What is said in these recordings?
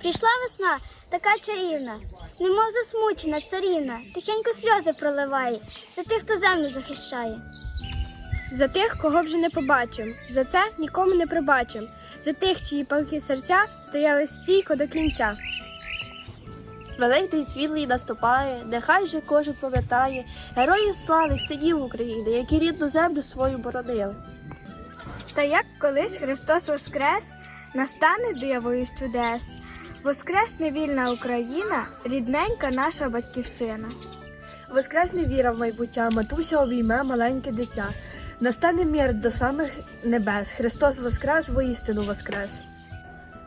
Прийшла весна, така чарівна, немов засмучена царівна, тихенько сльози проливає за тих, хто землю захищає. За тих, кого вже не побачим, за це нікому не пробачим, за тих, чиї палки серця стояли стійко до кінця. Великий світлий наступає, нехай же кожен пам'ятає героїв слави синів України, які рідну землю свою боронили. Та як колись Христос воскрес, настане диво із чудес. Воскресне вільна Україна, рідненька наша батьківщина. Воскресне віра в майбуття, матуся обійме маленьке дитя. Настане мір до самих небес. Христос воскрес, воістину воскрес.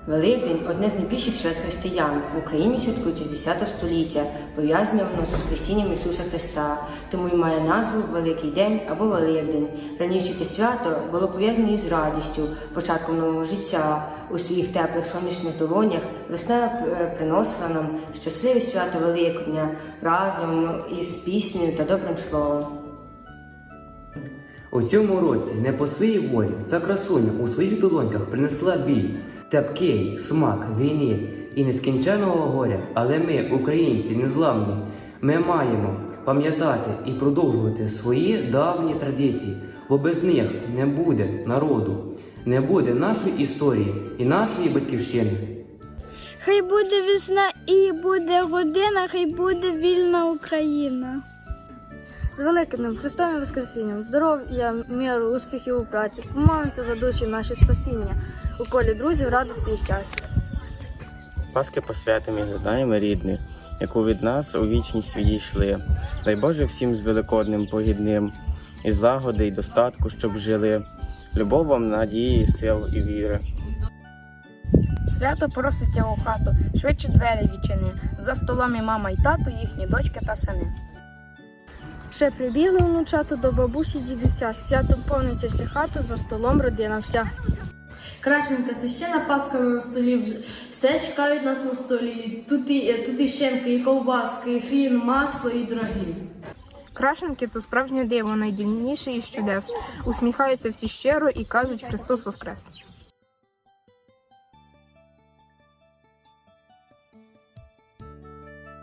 Великдень одне з найбільших свят християн. В Україні святкується з 10 століття, пов'язане воно з Воскресінням Ісуса Христа, тому й має назву Великий День або Великдень. Раніше це свято було пов'язане із радістю, початком нового життя. У своїх теплих сонячних долонях весна е, приносила нам щасливе свято Великодня разом із піснею та добрим словом. У цьому році не по своїй волі ця красуня у своїх долоньках принесла біль, тепкий смак війни і нескінченого горя. Але ми, українці, незламні, ми маємо пам'ятати і продовжувати свої давні традиції, бо без них не буде народу, не буде нашої історії і нашої батьківщини. Хай буде весна і буде година, хай буде вільна Україна. З Великим Христовим Воскресінням, здоров'я, миру, успіхів у праці, помолимося за душі наші спасіння, у колі друзів, радості і щастя. Паски посвятимо і задаємо рідних, яку від нас у вічність відійшли. Дай Боже всім з великодним погідним, і злагоди, і достатку, щоб жили. Любов вам, надії, сил і віри. Свято проситься у хату, швидше двері відчини. За столом і мама, і тато, їхні дочки та сини. Ще прибігли внучата до бабусі дідуся, святом повниться вся хата, за столом родина вся. Крашенка, священа паска на столі вже все чекають нас на столі. Тут і, тут і щенки, і ковбаски, і хрін, масло і дорогі. Крашенки то справжнє диво, найдивніше із чудес. Усміхаються всі щиро і кажуть Христос Воскрес.